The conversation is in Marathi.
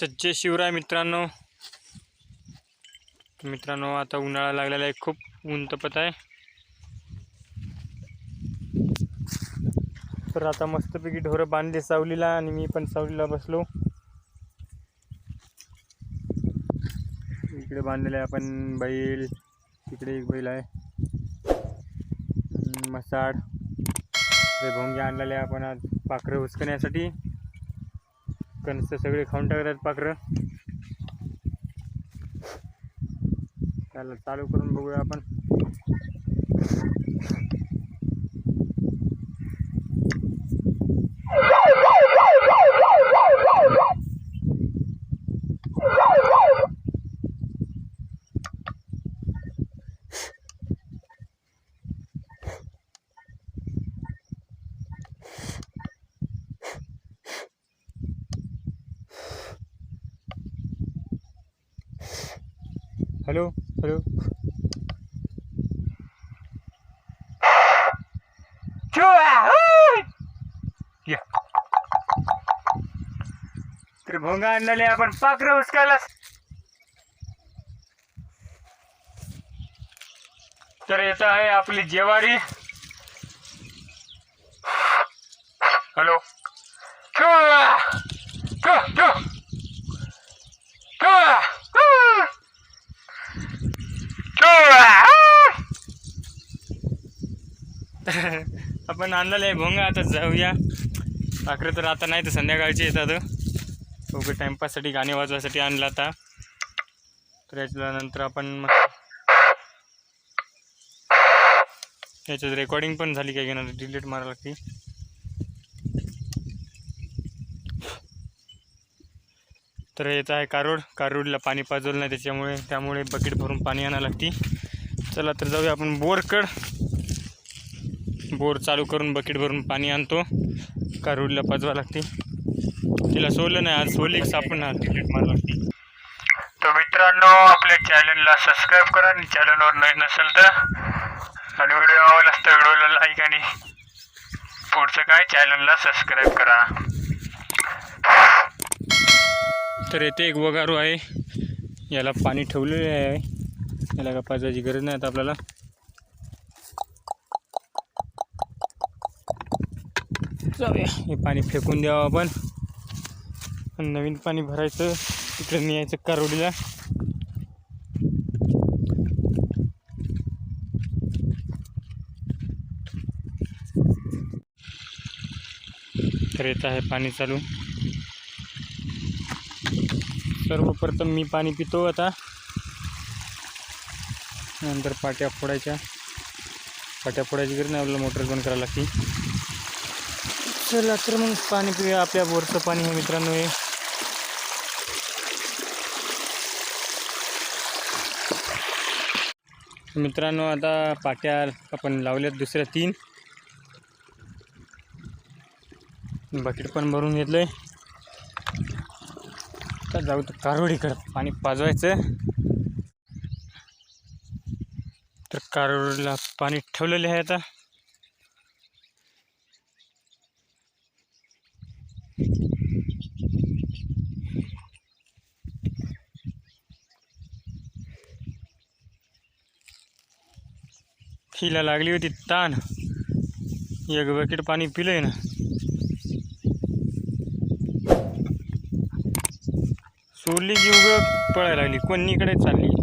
तर जय शिवराय मित्रांनो. मित्रांनो आता उन्हाळा लागलेला आहे खूप ऊन तपत आहे. तर आता मस्तपैकी ढोरं बांधले सावलीला आणि मी पण सावलीला बसलो. इकडे बांधलेलं आहे आपण बैल तिकडे एक बैल आहे. मसाड ते भोंगे आणलेले आहे आपण आज पाखरं उचकण्यासाठी कणसं सगळे खाऊन टाकतात पाखरं त्याला चालू करून बघूया आपण. Hello hello. तर भोंगा आणलेले आपण पाखरं उचकायला तर येत आहे आपली जेवारी. हॅलो. आपण आणलेलं आहे भोंगा आता जाऊया. पाखरं तर आता नाही तर संध्याकाळची येतात. उभे टाईमपाससाठी गाणे वाजवायसाठी आणलं आता. तर याच्यानंतर आपण मग याच्यात रेकॉर्डिंग पण झाली काय घेणार डिलीट मारावं लागते. तर येत आहे कारोड. कारोडला पाणी पाजवलं नाही त्याच्यामुळे त्यामुळे बकेट भरून पाणी आणायला लागते. चला तर जाऊया आपण बोरकड. बोर चालू करून बकेट भरून पाणी आणतो. कारोडला पाजवा लागते. तिला सोडलं नाही आज सोडली सापडणार डिलीट मारावं लागते. तर मित्रांनो आपल्या चॅनलला सबस्क्राईब करा आणि चॅनलवर नवीन नसेल तर आणि व्हिडिओ आवडला तर व्हिडिओला लाईक आणि पुढचं काय? चॅनलला सबस्क्राईब करा. तर येथे एक वगारू आहे. याला पाणी ठेवलेले आहे. याला का पाजायची गरज नाही आता आपल्याला. जाऊया. हे पाणी फेकून द्यावं आपण. नवीन पाणी भरायचं. तिकडे न्यायचं कारोडीला. तर येत आहे पाणी चालू. सर्वप्रथम मी पाणी पितो आता. नंतर पाट्या फोडायच्या. पाट्या फोडायची गरज नाही आपल्याला मोटर बंद करायला लागते. चला तर मग पाणी पिऊया आपल्या बोरचं पाणी हे मित्रांनो हे. मित्रांनो आता पाट्या आपण लावल्यात दुसऱ्या तीन. बकेट पण भरून घेतलं आहे आता जाऊ तर कारोडीकडं पाणी पाजवायचं तर कारोडीला पाणी ठेवलेले आहे आता. हिला लागली होती ताण. एक बकेट पाणी पिलंय ना. सोडली जीव उग पळायला लागली. कोणीकडे चालली?